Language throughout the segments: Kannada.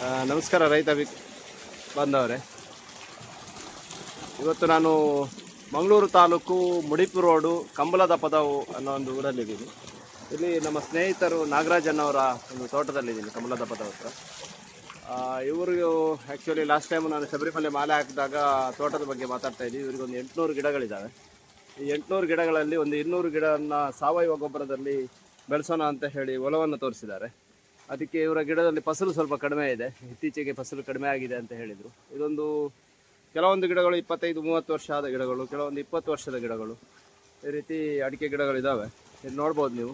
ನಮಸ್ಕಾರ ರೈತ ಬಿ ಬಂದವ್ರೆ. ಇವತ್ತು ನಾನು ಮಂಗಳೂರು ತಾಲೂಕು ಮುಡಿಪು ರೋಡು ಕಂಬಲದ ಪದವು ಅನ್ನೋ ಒಂದು ಊರಲ್ಲಿದ್ದೀನಿ. ಇಲ್ಲಿ ನಮ್ಮ ಸ್ನೇಹಿತರು ನಾಗರಾಜ್ ಅವರ ಒಂದು ತೋಟದಲ್ಲಿದ್ದೀನಿ ಕಂಬಲದ ಪದ ಹತ್ರ. ಇವರು ಆ್ಯಕ್ಚುಲಿ ಲಾಸ್ಟ್ ಟೈಮ್ ನಾನು ಶಬರಿಮಲೆ ಮಾಲೆ ಹಾಕಿದಾಗ ತೋಟದ ಬಗ್ಗೆ ಮಾತಾಡ್ತಾ ಇದ್ದೀವಿ ಇವರಿಗೆ ಒಂದು ಎಂಟುನೂರು ಗಿಡಗಳಿದ್ದಾವೆ. ಈ ಎಂಟುನೂರು ಗಿಡಗಳಲ್ಲಿ ಒಂದು ಇನ್ನೂರು ಗಿಡವನ್ನು ಸಾವಯವ ಗೊಬ್ಬರದಲ್ಲಿ ಬೆಳೆಸೋಣ ಅಂತ ಹೇಳಿ ಒಲವನ್ನು ತೋರಿಸಿದ್ದಾರೆ. ಅದಕ್ಕೆ ಇವರ ಗಿಡದಲ್ಲಿ ಫಸಲು ಸ್ವಲ್ಪ ಕಡಿಮೆ ಇದೆ. ಇತ್ತೀಚೆಗೆ ಫಸಲು ಕಡಿಮೆ ಆಗಿದೆ ಅಂತ ಹೇಳಿದರು. ಇದೊಂದು ಕೆಲವೊಂದು ಗಿಡಗಳು ಇಪ್ಪತ್ತೈದು, ಮೂವತ್ತು ವರ್ಷ ಆದ ಗಿಡಗಳು, ಕೆಲವೊಂದು ಇಪ್ಪತ್ತು ವರ್ಷದ ಗಿಡಗಳು. ಈ ರೀತಿ ಅಡಿಕೆ ಗಿಡಗಳಿದ್ದಾವೆ ಇಲ್ಲಿ ನೋಡ್ಬೋದು ನೀವು.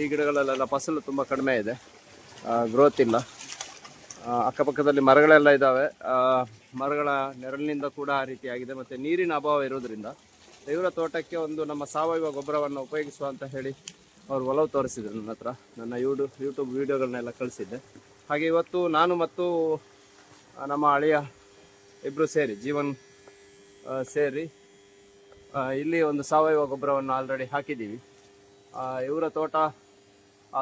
ಈ ಗಿಡಗಳಲ್ಲೆಲ್ಲ ಫಸಲು ತುಂಬ ಕಡಿಮೆ ಇದೆ. ಗ್ರೋತ್ ಇಲ್ಲ. ಅಕ್ಕಪಕ್ಕದಲ್ಲಿ ಮರಗಳೆಲ್ಲ ಇದ್ದಾವೆ ಮರಗಳ ನೆರಳಿನಿಂದ ಕೂಡ ಆ ರೀತಿಯಾಗಿದೆ ಮತ್ತು ನೀರಿನ ಅಭಾವ ಇರೋದ್ರಿಂದ ಇವರ ತೋಟಕ್ಕೆ ಒಂದು ನಮ್ಮ ಸಾವಯವ ಗೊಬ್ಬರವನ್ನು ಉಪಯೋಗಿಸುವ ಅಂತ ಹೇಳಿ ಅವರು ಒಲವು ತೋರಿಸಿದ್ರು ನನ್ನ ಹತ್ರ. ನನ್ನ ಯೂಟ್ಯೂ ಯೂಟ್ಯೂಬ್ ವೀಡಿಯೋಗಳನ್ನೆಲ್ಲ ಕಳಿಸಿದ್ದೆ. ಹಾಗೆ ಇವತ್ತು ನಾನು ಮತ್ತು ನಮ್ಮ ಅಳಿಯ ಇಬ್ಬರು ಸೇರಿ, ಜೀವನ್ ಸೇರಿ ಇಲ್ಲಿ ಒಂದು ಸಾವಯವ ಗೊಬ್ಬರವನ್ನು ಆಲ್ರೆಡಿ ಹಾಕಿದ್ದೀವಿ. ಇವರ ತೋಟ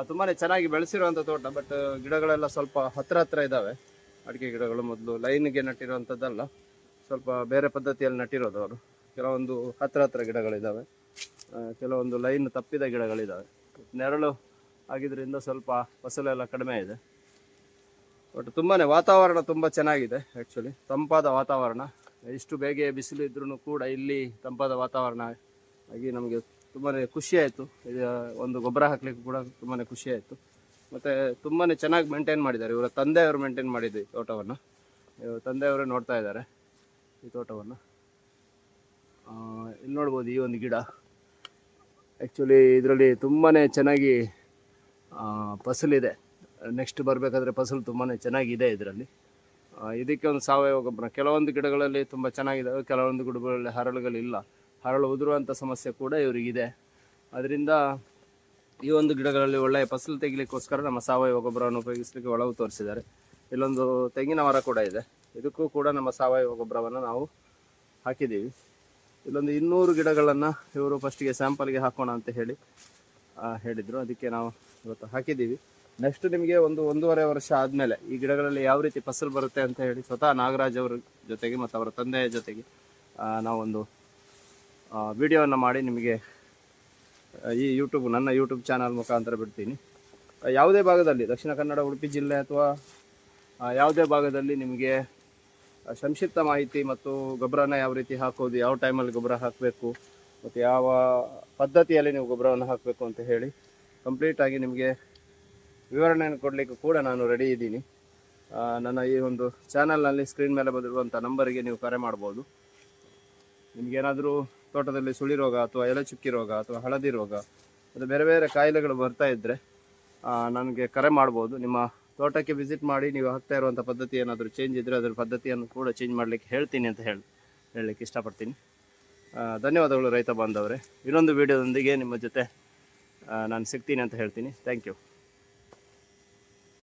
ತುಂಬಾ ಚೆನ್ನಾಗಿ ಬೆಳೆಸಿರುವಂಥ ತೋಟ ಬಟ್ ಗಿಡಗಳೆಲ್ಲ ಸ್ವಲ್ಪ ಹತ್ರ ಹತ್ರ ಇದ್ದಾವೆ ಅಡಿಕೆ ಗಿಡಗಳು ಮೊದಲು ಲೈನ್ಗೆ ನಟ್ಟಿರುವಂಥದ್ದಲ್ಲ ಸ್ವಲ್ಪ ಬೇರೆ ಪದ್ಧತಿಯಲ್ಲಿ ನಟ್ಟಿರೋದು ಅವರು. ಕೆಲವೊಂದು ಹತ್ರ ಹತ್ರ ಗಿಡಗಳಿದ್ದಾವೆ ಕೆಲವೊಂದು ಲೈನ್ ತಪ್ಪಿದ ಗಿಡಗಳಿದ್ದಾವೆ ನೆರಳು ಆಗಿದ್ದರಿಂದ ಸ್ವಲ್ಪ ಫಸಲೆಲ್ಲ ಕಡಿಮೆ ಇದೆ. ಬಟ್ ತುಂಬಾ ವಾತಾವರಣ ತುಂಬ ಚೆನ್ನಾಗಿದೆ ಆ್ಯಕ್ಚುಲಿ ತಂಪಾದ ವಾತಾವರಣ. ಇಷ್ಟು ಬೇಗ ಬಿಸಿಲು ಇದ್ರೂ ಕೂಡ ಇಲ್ಲಿ ತಂಪಾದ ವಾತಾವರಣ ಆಗಿ ನಮಗೆ ತುಂಬಾ ಖುಷಿ ಆಯಿತು. ಒಂದು ಗೊಬ್ಬರ ಹಾಕ್ಲಿಕ್ಕೆ ಕೂಡ ತುಂಬಾ ಖುಷಿ ಆಯಿತು. ಮತ್ತು ತುಂಬಾ ಚೆನ್ನಾಗಿ ಮೇಂಟೈನ್ ಮಾಡಿದ್ದಾರೆ. ಇವರ ತಂದೆಯವರು ಮೇಂಟೈನ್ ಮಾಡಿದ್ದು ಈ ತೋಟವನ್ನು. ಇವ್ರ ತಂದೆಯವರೇ ನೋಡ್ತಾ ಇದ್ದಾರೆ ಈ ತೋಟವನ್ನು. ಇಲ್ಲಿ ನೋಡ್ಬೋದು ಈ ಒಂದು ಗಿಡ. ಆ್ಯಕ್ಚುಲಿ ಇದರಲ್ಲಿ ತುಂಬಾ ಚೆನ್ನಾಗಿ ಫಸಲಿದೆ ನೆಕ್ಸ್ಟ್ ಬರಬೇಕಾದ್ರೆ ಫಸಲು ತುಂಬಾ ಚೆನ್ನಾಗಿದೆ ಇದರಲ್ಲಿ. ಇದಕ್ಕೆ ಒಂದು ಸಾವಯವ ಗೊಬ್ಬರ. ಕೆಲವೊಂದು ಗಿಡಗಳಲ್ಲಿ ತುಂಬ ಚೆನ್ನಾಗಿದ್ದಾವೆ ಕೆಲವೊಂದು ಗಿಡಗಳಲ್ಲಿ ಹರಳುಗಳಿಲ್ಲ. ಹರಳು ಉದುರುವಂಥ ಸಮಸ್ಯೆ ಕೂಡ ಇವರಿಗಿದೆ. ಅದರಿಂದ ಈ ಒಂದು ಗಿಡಗಳಲ್ಲಿ ಒಳ್ಳೆಯ ಫಸಲು ತೆಗಿಲಿಕ್ಕೋಸ್ಕರ ನಮ್ಮ ಸಾವಯವ ಗೊಬ್ಬರವನ್ನು ಉಪಯೋಗಿಸಲಿಕ್ಕೆ ಒಳವು ತೋರಿಸಿದ್ದಾರೆ. ಇಲ್ಲೊಂದು ತೆಂಗಿನ ಮರ ಕೂಡ ಇದೆ. ಇದಕ್ಕೂ ಕೂಡ ನಮ್ಮ ಸಾವಯವ ಗೊಬ್ಬರವನ್ನು ನಾವು ಹಾಕಿದ್ದೀವಿ. ಇಲ್ಲೊಂದು ಇನ್ನೂರು ಗಿಡಗಳನ್ನು ಇವರು ಫಸ್ಟಿಗೆ ಸ್ಯಾಂಪಲ್ಗೆ ಹಾಕೋಣ ಅಂತ ಹೇಳಿ ಹೇಳಿದರು. ಅದಕ್ಕೆ ನಾವು ಇವತ್ತು ಹಾಕಿದ್ದೀವಿ. ನೆಕ್ಸ್ಟ್ ನಿಮಗೆ ಒಂದು ಒಂದೂವರೆ ವರ್ಷ ಆದಮೇಲೆ ಈ ಗಿಡಗಳಲ್ಲಿ ಯಾವ ರೀತಿ ಫಸಲು ಬರುತ್ತೆ ಅಂತ ಹೇಳಿ ಸ್ವತಃ ನಾಗರಾಜ್ ಅವರ ಜೊತೆಗೆ ಮತ್ತು ಅವರ ತಂದೆಯ ಜೊತೆಗೆ ನಾವೊಂದು ವಿಡಿಯೋವನ್ನು ಮಾಡಿ ನಿಮಗೆ ಈ ಯೂಟ್ಯೂಬ್ ನನ್ನ ಯೂಟ್ಯೂಬ್ ಚಾನಲ್ ಮುಖಾಂತರ ಬಿಡ್ತೀನಿ. ಯಾವುದೇ ಭಾಗದಲ್ಲಿ, ದಕ್ಷಿಣ ಕನ್ನಡ, ಉಡುಪಿ ಜಿಲ್ಲೆ ಅಥವಾ ಯಾವುದೇ ಭಾಗದಲ್ಲಿ ನಿಮಗೆ ಸಂಕ್ಷಿಪ್ತ ಮಾಹಿತಿ ಮತ್ತು ಗೊಬ್ಬರನ ಯಾವ ರೀತಿ ಹಾಕೋದು, ಯಾವ ಟೈಮಲ್ಲಿ ಗೊಬ್ಬರ ಹಾಕಬೇಕು, ಮತ್ತು ಯಾವ ಪದ್ಧತಿಯಲ್ಲಿ ನೀವು ಗೊಬ್ಬರವನ್ನು ಹಾಕಬೇಕು ಅಂತ ಹೇಳಿ ಕಂಪ್ಲೀಟಾಗಿ ನಿಮಗೆ ವಿವರಣೆಯನ್ನು ಕೊಡಲಿಕ್ಕೆ ಕೂಡ ನಾನು ರೆಡಿ ಇದ್ದೀನಿ. ನನ್ನ ಈ ಒಂದು ಚಾನಲ್ನಲ್ಲಿ ಸ್ಕ್ರೀನ್ ಮೇಲೆ ಬಂದಿರುವಂಥ ನಂಬರಿಗೆ ನೀವು ಕರೆ ಮಾಡ್ಬೋದು. ನಿಮಗೇನಾದರೂ ತೋಟದಲ್ಲಿ ಸುಳಿ ರೋಗ ಅಥವಾ ಎಲೆ ಚುಕ್ಕಿ ರೋಗ ಅಥವಾ ಹಳದಿ ರೋಗ, ಮತ್ತು ಬೇರೆ ಬೇರೆ ಕಾಯಿಲೆಗಳು ಬರ್ತಾ ಇದ್ದರೆ ನನಗೆ ಕರೆ ಮಾಡ್ಬೋದು. ನಿಮ್ಮ ತೋಟಕ್ಕೆ ವಿಸಿಟ್ ಮಾಡಿ ನೀವು ಹಾಕ್ತಾ ಇರುವಂಥ ಪದ್ಧತಿ ಏನಾದರೂ ಚೇಂಜ್ ಇದ್ದರೆ ಅದರ ಪದ್ಧತಿಯನ್ನು ಕೂಡ ಚೇಂಜ್ ಮಾಡಲಿಕ್ಕೆ ಹೇಳ್ತೀನಿ ಅಂತ ಹೇಳಿ, ಹೇಳಲಿಕ್ಕೆ ಇಷ್ಟಪಡ್ತೀನಿ. ಧನ್ಯವಾದಗಳು ರೈತ ಬಾಂಧವರೇ. ಇನ್ನೊಂದು ವಿಡಿಯೋದೊಂದಿಗೆ ನಿಮ್ಮ ಜೊತೆ ನಾನು ಸಿಗ್ತೀನಿ ಅಂತ ಹೇಳ್ತೀನಿ. Thank you